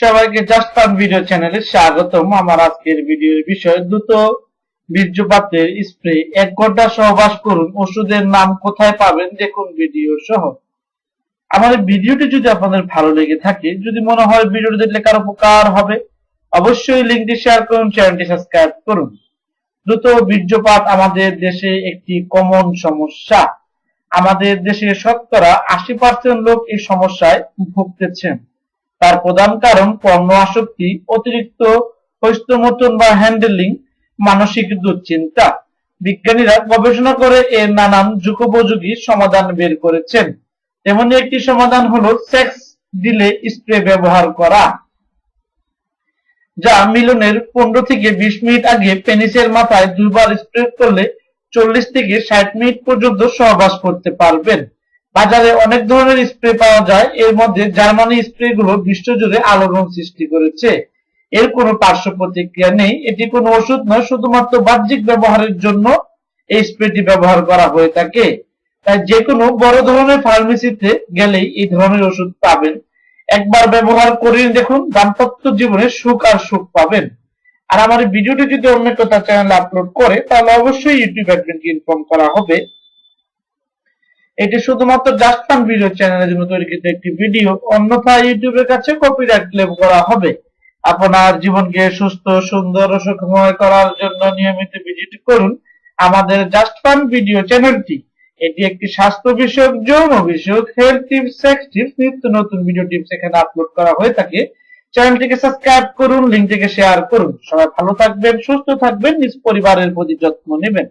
সবাইকে just fun video চ্যানেলে স্বাগতম। আমার আজকের ভিডিওর বিষয় দ্রুত বীর্যপাতের স্প্রে। এক ঘণ্টা সহবাস করুন। ওষুধের নাম কোথায় পাবেন? দেখুন ভিডিও সহ। আমার ভিডিওটি যদি আপনাদের ভালো লেগে থাকে, যদি মনে হয় ভিডিওটি দেখলে কারও উপকার হবে, অবশ্যই লিঙ্কটি শেয়ার করুন, চ্যানেলটি সাবস্ক্রাইব করুন। দ্রুত বীর্যপাত আমাদের দেশে একটি কমন সমস্যা। আমাদের দেশে শতকরা আশি পার্সেন্ট লোক এই সমস্যায় ভুগতেছেন। তার প্রধান কারণ পণ্য আসক্তি অতিরিক্ত হস্তমতন বা হ্যান্ডেলিং মানসিক দুশ্চিন্তা। বিজ্ঞানীরা গবেষণা করে এর নানান যুগোপযোগী সমাধান বের করেছেন। তেমনি একটি সমাধান হলো সেক্স দিলে স্প্রে ব্যবহার করা, যা মিলনের পনেরো থেকে বিশ মিনিট আগে পেনিসের মাথায় দুইবার স্প্রে করলে চল্লিশ থেকে ষাট মিনিট পর্যন্ত সহবাস করতে পারবেন। বাজারে অনেক ধরনের স্প্রে পাওয়া যায়। এর মধ্যে জার্মানি স্প্রে গুলো বিশ্বজুড়ে আলোড়ন সৃষ্টি করেছে। এর কোনো পার্শ্ব প্রতিক্রিয়া নেই। এটি কোনো ওষুধ নয়, শুধুমাত্র বাহ্যিক ব্যবহারের জন্য এই স্প্রেটি ব্যবহার করা হয়ে থাকে। তাই যে কোনো বড় ধরনের ফার্মেসিতে গেলেই এই ধরনের ওষুধ পাবেন। একবার ব্যবহার করে দেখুন, দাম্পত্য জীবনে সুখ আর সুখ পাবেন। আর আমার ভিডিওটি যদি অন্য কোথাও চ্যানেলে আপলোড করে, তাহলে অবশ্যই ইউটিউব অ্যাডমিনকে ইনফর্ম করা হবে। এটি শুধুমাত্র জাস্ট ফান ভিডিও চ্যানেলের জন্য তৈরিকৃত একটি ভিডিও অন্যথায় ইউটিউবের কাছে কপিরাইট ক্লেম করা হবে। আপনার জীবনকে সুস্থ, সুন্দর ও সুখময় করার জন্য নিয়মিত ভিডিওটি করুন আমাদের জাস্ট ফান ভিডিও চ্যানেলটি এটি একটি স্বাস্থ্য বিষয়ক, যৌন বিষয়ক হেলথ টিপস সেক্স টিপস নিত্য নতুন ভিডিও টিপস এখানে আপলোড করা হয়ে থাকে। চ্যানেলটিকে সাবস্ক্রাইব করুন লিঙ্কটিকে শেয়ার করুন। সবাই ভালো থাকবেন, সুস্থ থাকবেন, নিজ পরিবারের প্রতি যত্ন নেবেন।